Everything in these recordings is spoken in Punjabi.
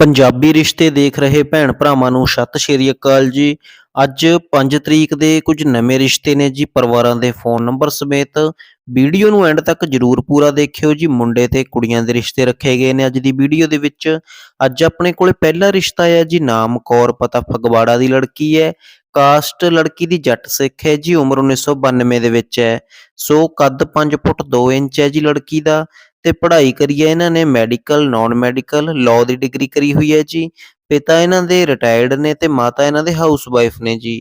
ਪੰਜਾਬੀ ਰਿਸ਼ਤੇ ਦੇਖ ਰਹੇ ਭੈਣ ਭਰਾਵਾਂ ਨੂੰ ਸਤਿ ਸ਼੍ਰੀ ਅਕਾਲ ਜੀ। ਅੱਜ 5 ਤਰੀਕ ਦੇ ਕੁਝ ਨਵੇਂ ਰਿਸ਼ਤੇ ਨੇ ਜੀ। ਪਰਿਵਾਰਾਂ ਦੇ ਫੋਨ ਨੰਬਰ ਸਮੇਤ ਵੀਡੀਓ ਨੂੰ ਐਂਡ ਤੱਕ ਜਰੂਰ ਪੂਰਾ ਦੇਖਿਓ ਜੀ। ਮੁੰਡੇ ਤੇ ਕੁੜੀਆਂ ਦੇ ਰਿਸ਼ਤੇ ਰੱਖੇ ਗਏ ਨੇ ਅੱਜ ਦੀ ਵੀਡੀਓ ਦੇ ਵਿੱਚ। ਅੱਜ ਆਪਣੇ ਕੋਲੇ ਪਹਿਲਾ ਰਿਸ਼ਤਾ ਹੈ ਜੀ। ਨਾਮ ਕੌਰ, ਪਤਾ ਫਗਵਾੜਾ ਦੀ ਲੜਕੀ ਹੈ। ਕਾਸਟ ਲੜਕੀ ਦੀ ਜੱਟ ਸਿੱਖ ਹੈ ਜੀ। ਉਮਰ 1992 ਦੇ ਵਿੱਚ ਹੈ। ਸੋ ਕੱਦ 5 ਫੁੱਟ 2 ਇੰਚ ਹੈ ਜੀ ਲੜਕੀ ਦਾ। ਤੇ ਪੜ੍ਹਾਈ ਕਰੀ ਹੈ ਇਹਨਾਂ ਨੇ ਮੈਡੀਕਲ ਨਾਨ ਮੈਡੀਕਲ ਲਾਅ ਦੀ ਡਿਗਰੀ ਕਰੀ ਹੋਈ ਹੈ ਜੀ। ਪਿਤਾ ਇਹਨਾਂ ਦੇ ਰਿਟਾਇਰਡ ਨੇ ਤੇ ਮਾਤਾ ਇਹਨਾਂ ਦੇ ਹਾਊਸ ਵਾਈਫ ਨੇ ਜੀ।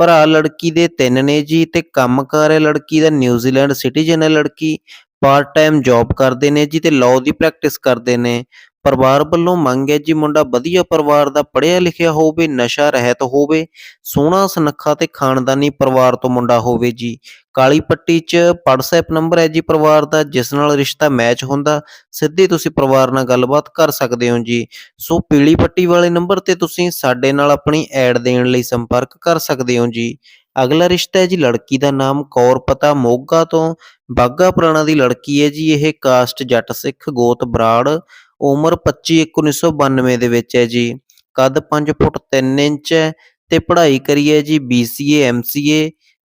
ਭਰਾ ਲੜਕੀ ਦੇ ਤਿੰਨ ਨੇ ਜੀ ਤੇ ਕੰਮਕਾਰ ਹੈ ਲੜਕੀ ਦਾ ਨਿਊਜ਼ੀਲੈਂਡ ਸਿਟੀਜ਼ਨ ਹੈ ਲੜਕੀ। ਪਾਰਟ ਟਾਈਮ ਜੌਬ ਕਰਦੇ ਨੇ ਜੀ ਤੇ ਲਾਅ ਦੀ ਪ੍ਰੈਕਟਿਸ ਕਰਦੇ ਨੇ। ਪਰਿਵਾਰ ਵੱਲੋਂ ਮੰਗ ਹੈ ਜੀ ਮੁੰਡਾ ਵਧੀਆ ਪਰਿਵਾਰ ਦਾ ਪੜ੍ਹਿਆ ਲਿਖਿਆ ਹੋਵੇ, ਨਸ਼ਾ ਰਹਿਤ ਹੋਵੇ, ਸੋਹਣਾ ਸੁਨੱਖਾ ਤੇ ਖਾਨਦਾਨੀ ਪਰਿਵਾਰ ਤੋਂ ਮੁੰਡਾ ਹੋਵੇ ਜੀ। ਕਾਲੀ ਪੱਟੀ 'ਚ WhatsApp ਨੰਬਰ ਹੈ ਜੀ ਪਰਿਵਾਰ ਦਾ, ਜਿਸ ਨਾਲ ਰਿਸ਼ਤਾ ਮੈਚ ਹੁੰਦਾ, ਸਿੱਧੇ ਤੁਸੀਂ ਪਰਿਵਾਰ ਨਾਲ ਗੱਲਬਾਤ ਕਰ ਸਕਦੇ ਹੋ ਜੀ। ਸੋ ਪੀਲੀ ਪੱਟੀ ਵਾਲੇ ਨੰਬਰ ਤੇ ਤੁਸੀਂ ਸਾਡੇ ਨਾਲ ਆਪਣੀ ਐਡ ਦੇਣ ਲਈ ਸੰਪਰਕ ਕਰ ਸਕਦੇ ਹੋ ਜੀ। ਅਗਲਾ ਰਿਸ਼ਤਾ ਹੈ ਜੀ ਲੜਕੀ ਦਾ ਨਾਮ ਕੌਰ ਪਤਾ ਮੋਗਾ ਤੋਂ। ਬਾਗਾ ਪੁਰਾਣਾ ਦੀ ਲੜਕੀ ਹੈ ਜੀ, ਇਹ ਕਾਸਟ ਜੱਟ ਸਿੱਖ ਗੋਤ ਬਰਾੜ। ਉਮਰ 25 1992 ਦੇ ਵਿੱਚ ਹੈ ਜੀ। ਕੱਦ 5 ਫੁੱਟ 3 ਇੰਚ ਹੈ ਤੇ ਪੜ੍ਹਾਈ ਕਰੀ ਹੈ ਜੀ BCA MCA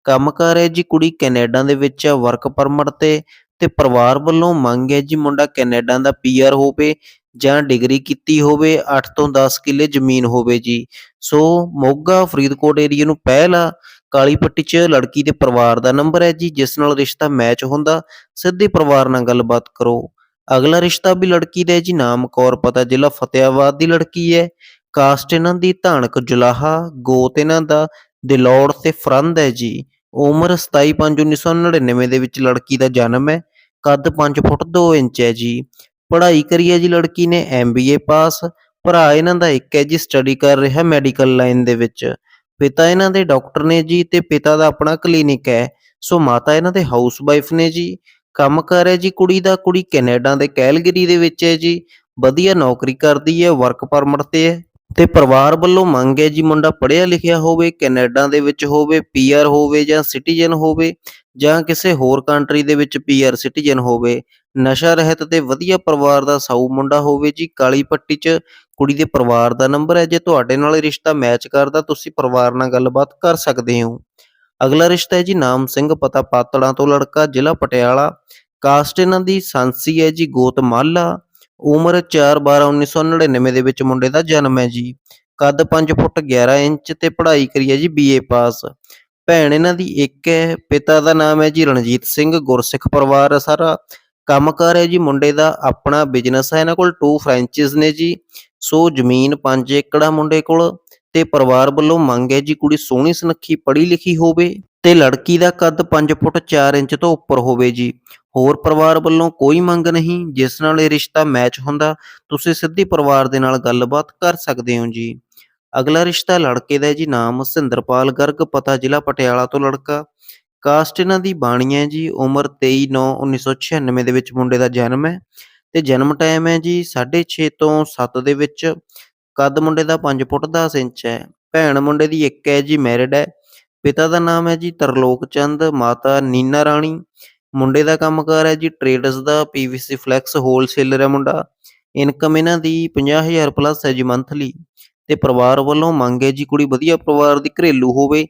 ਕੰਮਕਾਰ ਹੈ ਜੀ ਕੁੜੀ ਕੈਨੇਡਾ ਦੇ ਵਿੱਚ ਹੈ ਵਰਕ ਪਰਮਿਟ ਤੇ ਤੇ ਪਰਿਵਾਰ ਵੱਲੋਂ ਮੰਗ ਹੈ ਜੀ ਮੁੰਡਾ ਕੈਨੇਡਾ ਦਾ ਪੀਆਰ ਹੋਵੇ ਜਾਂ ਡਿਗਰੀ ਕੀਤੀ ਹੋਵੇ 8 ਤੋਂ 10 ਕਿੱਲੇ ਜ਼ਮੀਨ ਹੋਵੇ ਜੀ। ਸੋ ਮੋਗਾ ਫਰੀਦਕੋਟ ਏਰੀਆ ਨੂੰ ਪਹਿਲਾ ਕਾਲੀ ਪੱਟੀ 'ਚ ਲੜਕੀ ਦੇ ਪਰਿਵਾਰ ਦਾ ਨੰਬਰ ਹੈ ਜੀ, ਜਿਸ ਨਾਲ ਰਿਸ਼ਤਾ ਮੈਚ ਹੁੰਦਾ, ਸਿੱਧੇ ਪਰਿਵਾਰ ਨਾਲ ਗੱਲਬਾਤ ਕਰੋ। ਅਗਲਾ ਰਿਸ਼ਤਾ ਵੀ ਲੜਕੀ ਦਾ ਹੈ ਜੀ, ਨਾਮ ਕੌਰ, ਪਤਾ ਜ਼ਿਲ੍ਹਾ ਫਤਿਆਬਾਦ ਦੀ ਲੜਕੀ ਹੈ। ਕਾਸਟ ਇਹਨਾਂ ਦੀ ਧਾਨਕ ਜੁਲਾਹਾ, ਗੋਤ ਇਹਨਾਂ ਦਾ ਦਿਲੌੜ ਤੇ ਫਰੰਦ ਹੈ ਜੀ। ਉਮਰ 27/5/1999 ਦੇ ਵਿੱਚ ਲੜਕੀ ਦਾ ਜਨਮ ਹੈ। ਕੱਦ 5 ਫੁੱਟ 2 ਇੰਚ ਹੈ ਜੀ। ਪੜ੍ਹਾਈ ਕਰੀ ਹੈ ਜੀ ਲੜਕੀ ਨੇ ਐਮਬੀਏ ਪਾਸ। ਭਰਾ ਇਹਨਾਂ ਦਾ ਇੱਕ ਹੈ ਜੀ ਸਟੱਡੀ ਕਰ ਰਿਹਾ ਮੈਡੀਕਲ ਲਾਈਨ ਦੇ ਵਿੱਚ। ਪਿਤਾ ਇਹਨਾਂ ਦੇ ਡਾਕਟਰ ਨੇ ਜੀ ਤੇ ਪਿਤਾ ਦਾ ਆਪਣਾ ਕਲੀਨਿਕ ਹੈ। ਸੋ ਮਾਤਾ ਇਹਨਾਂ ਦੇ ਹਾਊਸ ਵਾਈਫ ਨੇ ਜੀ। ਕੰਮ ਕਰ ਹੈ ਜੀ ਕੁੜੀ ਦਾ, ਕੁੜੀ ਕੈਨੇਡਾ ਦੇ ਕੈਲਗਰੀ ਦੇ ਵਿੱਚ ਹੈ ਜੀ, ਵਧੀਆ ਨੌਕਰੀ ਕਰਦੀ ਹੈ ਵਰਕ ਪਰਮਿਟ ਤੇ ਹੈ ਤੇ ਪਰਿਵਾਰ ਵੱਲੋਂ ਮੰਗ ਹੈ ਜੀ ਮੁੰਡਾ ਪੜ੍ਹਿਆ ਲਿਖਿਆ ਹੋਵੇ, ਕੈਨੇਡਾ ਦੇ ਵਿੱਚ ਹੋਵੇ ਪੀਆਰ ਹੋਵੇ ਜਾਂ ਸਿਟੀਜ਼ਨ ਹੋਵੇ ਜਾਂ ਕਿਸੇ ਹੋਰ ਕੰਟਰੀ ਦੇ ਵਿੱਚ ਪੀਆਰ ਸਿਟੀਜ਼ਨ ਹੋਵੇ, ਨਸ਼ਾ ਰਹਿਤ ਤੇ ਵਧੀਆ ਪਰਿਵਾਰ ਦਾ ਸਾਊ ਮੁੰਡਾ ਹੋਵੇ ਜੀ, ਕਾਲੀ ਪੱਟੀ 'ਚ ਕੁੜੀ ਦੇ ਪਰਿਵਾਰ ਦਾ ਨੰਬਰ ਹੈ, ਜੇ ਤੁਹਾਡੇ ਨਾਲ ਰਿਸ਼ਤਾ ਮੈਚ ਕਰਦਾ, ਤੁਸੀਂ ਪਰਿਵਾਰ ਨਾਲ ਗੱਲਬਾਤ ਕਰ ਸਕਦੇ ਹੋ। ਅਗਲਾ ਰਿਸ਼ਤਾ ਹੈ ਜੀ ਨਾਮ ਸਿੰਘ ਪਤਾ ਪਾਤੜਾਂ ਤੋਂ ਲੜਕਾ, ਜ਼ਿਲ੍ਹਾ ਪਟਿਆਲਾ। ਕਾਸਟ ਇਹਨਾਂ ਦੀ ਸਾਂਸੀ ਹੈ ਜੀ ਗੋਤ ਮਾਲਾ ਉਮਰ 4/12/1999 ਦੇ ਵਿੱਚ ਮੁੰਡੇ ਦਾ ਜਨਮ ਹੈ ਜੀ। ਕੱਦ 5 ਫੁੱਟ 11 ਇੰਚ ਤੇ ਪੜ੍ਹਾਈ ਕਰੀ ਹੈ ਜੀ ਬੀਏ ਪਾਸ। ਭੈਣ ਇਹਨਾਂ ਦੀ ਇੱਕ ਹੈ, ਪਿਤਾ ਦਾ ਨਾਮ ਹੈ ਜੀ ਰਣਜੀਤ ਸਿੰਘ, ਗੁਰਸਿੱਖ ਪਰਿਵਾਰ ਹੈ ਸਾਰਾ। ਕੰਮਕਾਰ ਹੈ ਜੀ ਮੁੰਡੇ ਦਾ ਆਪਣਾ ਬਿਜ਼ਨਸ ਹੈ, ਇਹਨਾਂ ਕੋਲ ਟੂ ਫਰੈਂਚਾਈਜ਼ ਨੇ ਜੀ। ਸੋ ਜ਼ਮੀਨ 5 ਏਕੜਾ ਮੁੰਡੇ ਕੋਲ। ਤੇ ਪਰਿਵਾਰ ਵੱਲੋਂ ਮੰਗ ਹੈ ਜੀ ਕੁੜੀ ਸੋਹਣੀ ਸੁਨੱਖੀ ਪੜ੍ਹੀ ਲਿਖੀ ਹੋਵੇ ਤੇ ਲੜਕੀ ਦਾ ਕੱਦ 5 ਫੁੱਟ 4 ਇੰਚ ਤੋਂ ਉੱਪਰ ਹੋਵੇ ਜੀ। ਹੋਰ ਪਰਿਵਾਰ ਵੱਲੋਂ ਕੋਈ ਮੰਗ ਨਹੀਂ, ਜਿਸ ਨਾਲ ਇਹ ਰਿਸ਼ਤਾ ਮੈਚ ਹੁੰਦਾ, ਤੁਸੀਂ ਸਿੱਧੀ ਪਰਿਵਾਰ ਦੇ ਨਾਲ ਗੱਲਬਾਤ ਕਰ ਸਕਦੇ ਹੋ ਜੀ। ਅਗਲਾ ਰਿਸ਼ਤਾ ਲੜਕੇ ਦਾ ਜੀ, ਨਾਮ ਸਿੰਦਰਪਾਲ ਗਰਗ, ਪਤਾ ਜ਼ਿਲ੍ਹਾ ਪਟਿਆਲਾ ਤੋਂ ਲੜਕਾ। ਕਾਸਟ ਇਹਨਾਂ ਦੀ ਬਾਣੀ ਹੈ ਜੀ, ਉਮਰ 23/9/1996 ਦੇ ਵਿੱਚ ਮੁੰਡੇ ਦਾ ਜਨਮ ਹੈ ਤੇ ਜਨਮ ਟਾਈਮ ਹੈ ਜੀ 6.5 ਤੋਂ 7 ਦੇ ਵਿੱਚ। ਕੱਦ ਮੁੰਡੇ ਦਾ 5 ਫੁੱਟ 10 ਇੰਚ ਹੈ, ਭੈਣ ਮੁੰਡੇ ਦੀ ਇੱਕ ਹੈ ਜੀ ਮੈਰਿਡ ਹੈ, ਪਿਤਾ ਦਾ ਨਾਮ ਹੈ ਜੀ ਤਰਲੋਕ ਚੰਦ, ਮਾਤਾ ਨੀਨਾ ਰਾਣੀ, ਮੁੰਡੇ ਦਾ ਕੰਮਕਾਰ ਹੈ ਜੀ ਟ੍ਰੇਡਰਸ ਦਾ ਪੀਵੀਸੀ ਫਲੈਕਸ ਹੋਲਸੇਲਰ ਹੈ ਮੁੰਡਾ ਇਨਕਮ ਇਹਨਾਂ ਦੀ 50000 ਪਲੱਸ ਹੈ ਜੀ ਮੰਥਲੀ ਤੇ ਪਰਿਵਾਰ ਵੱਲੋਂ ਮੰਗ ਹੈ ਜੀ ਕੁੜੀ ਵਧੀਆ ਪਰਿਵਾਰ ਦੀ ਘਰੇਲੂ ਹੋਵੇ,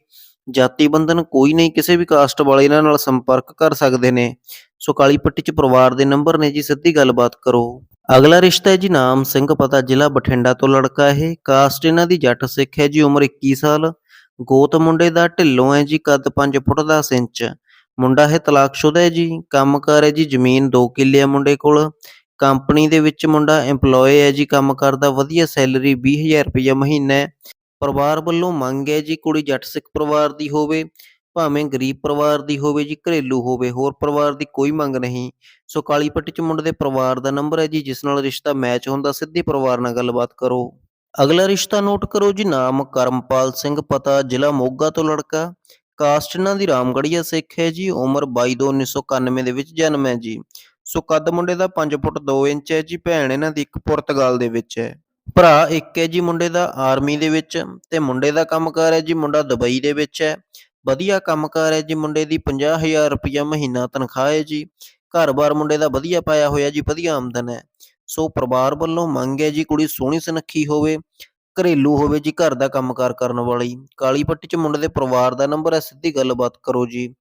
ਜਾਤੀ ਬੰਧਨ ਕੋਈ ਨਹੀਂ, ਕਿਸੇ ਵੀ ਕਾਸਟ ਵਾਲੇ ਇਹਨਾਂ ਨਾਲ ਸੰਪਰਕ ਕਰ ਸਕਦੇ ਨੇ, ਸੋ ਕਾਲੀ ਪੱਟੀ 'ਚ ਪਰਿਵਾਰ ਦੇ ਨੰਬਰ ਨੇ ਜੀ ਸਿੱਧੀ ਗੱਲਬਾਤ ਕਰੋ। ਅਗਲਾ ਰਿਸ਼ਤਾ ਹੈ ਜੀ, ਨਾਮ ਸਿੰਘ, ਪਤਾ ਜ਼ਿਲ੍ਹਾ ਬਠਿੰਡਾ ਤੋਂ ਲੜਕਾ ਇਹ। ਕਾਸਟ ਇਹਨਾਂ ਦੀ ਜੱਟ ਸਿੱਖ ਹੈ ਜੀ, ਉਮਰ 21 ਸਾਲ। ਗੋਤ ਮੁੰਡੇ ਦਾ ਢਿੱਲੋਂ ਹੈ ਜੀ, ਕੱਦ 5 ਫੁੱਟ 10 ਇੰਚ। ਮੁੰਡਾ ਹੈ ਤਲਾਕਸ਼ੁਦਾ ਹੈ ਜੀ, ਕੰਮਕਾਰ ਹੈ ਜੀ, ਜ਼ਮੀਨ 2 ਕਿੱਲੇ ਆ ਮੁੰਡੇ ਕੋਲ। ਕੰਪਨੀ ਦੇ ਵਿੱਚ ਮੁੰਡਾ EMPLOYE ਹੈ ਜੀ ਕੰਮ ਕਰਦਾ ਵਧੀਆ ਸੈਲਰੀ 20000 ਰੁਪਏ ਮਹੀਨਾ ਹੈ। ਪਰਿਵਾਰ ਵੱਲੋਂ ਮੰਗ ਹੈ ਜੀ, ਕੁੜੀ ਜੱਟ ਸਿੱਖ ਪਰਿਵਾਰ ਦੀ ਹੋਵੇ। ਭਾਵੇਂ ਗਰੀਬ ਪਰਿਵਾਰ ਦੀ ਹੋਵੇ ਜੀ, ਘਰੇਲੂ ਹੋਵੇ, ਹੋਰ ਪਰਿਵਾਰ ਦੀ ਕੋਈ ਮੰਗ ਨਹੀਂ। ਸੋ ਕਾਲੀ ਪੱਟੀ ਚ ਮੁੰਡੇ ਦੇ ਪਰਿਵਾਰ ਦਾ ਨੰਬਰ ਹੈ ਜੀ, ਜਿਸ ਨਾਲ ਰਿਸ਼ਤਾ ਮੈਚ ਹੁੰਦਾ, ਸਿੱਧੇ ਪਰਿਵਾਰ ਨਾਲ ਗੱਲਬਾਤ ਕਰੋ। ਅਗਲਾ ਰਿਸ਼ਤਾ ਨੋਟ ਕਰੋ ਜੀ, ਨਾਮ ਕਰਮਪਾਲ ਸਿੰਘ, ਪਤਾ ਜ਼ਿਲ੍ਹਾ ਮੋਗਾ ਤੋਂ ਲੜਕਾ। ਕਾਸਟ ਇਹਨਾਂ ਦੀ ਰਾਮਗੜੀਆ ਸਿੱਖ ਹੈ ਜੀ, ਉਮਰ 22/1991 ਦੇ ਵਿੱਚ ਜਨਮ ਹੈ ਜੀ। ਸੋ ਕੱਦ ਮੁੰਡੇ ਦਾ 5 ਫੁੱਟ 2 ਇੰਚ ਹੈ ਜੀ, ਭੈਣ ਇਹਨਾਂ ਦੀ ਇੱਕ ਪੁਰਤਗਾਲ ਦੇ ਵਿੱਚ ਹੈ। ਭਰਾ ਇੱਕ ਹੈ ਜੀ ਮੁੰਡੇ ਦਾ, ਆਰਮੀ ਦੇ ਵਿੱਚ ਤੇ ਮੁੰਡੇ ਦਾ ਕੰਮਕਾਰ ਹੈ ਜੀ, ਮੁੰਡਾ ਦੁਬਈ ਦੇ ਵਿੱਚ ਹੈ। ਵਧੀਆ ਕੰਮਕਾਰ ਹੈ ਜੀ, ਮੁੰਡੇ ਦੀ 50000 ਰੁਪਇਆ ਮਹੀਨਾ ਤਨਖਾਹ ਹੈ ਜੀ, ਘਰ-ਬਾਰ ਮੁੰਡੇ ਦਾ ਵਧੀਆ ਪਾਇਆ ਹੋਇਆ ਜੀ, ਵਧੀਆ ਆਮਦਨ ਹੈ। ਸੋ ਪਰਿਵਾਰ ਵੱਲੋਂ ਮੰਗ ਹੈ ਜੀ, ਕੁੜੀ ਸੋਹਣੀ ਸੁਨੱਖੀ ਹੋਵੇ, ਘਰੇਲੂ ਹੋਵੇ ਜੀ, ਘਰ ਦਾ ਕੰਮਕਾਰ ਕਰਨ ਵਾਲੀ। ਕਾਲੀ ਪੱਟੀ 'ਚ ਮੁੰਡੇ ਦੇ ਪਰਿਵਾਰ ਦਾ ਨੰਬਰ ਹੈ, ਸਿੱਧੀ ਗੱਲਬਾਤ ਕਰੋ ਜੀ।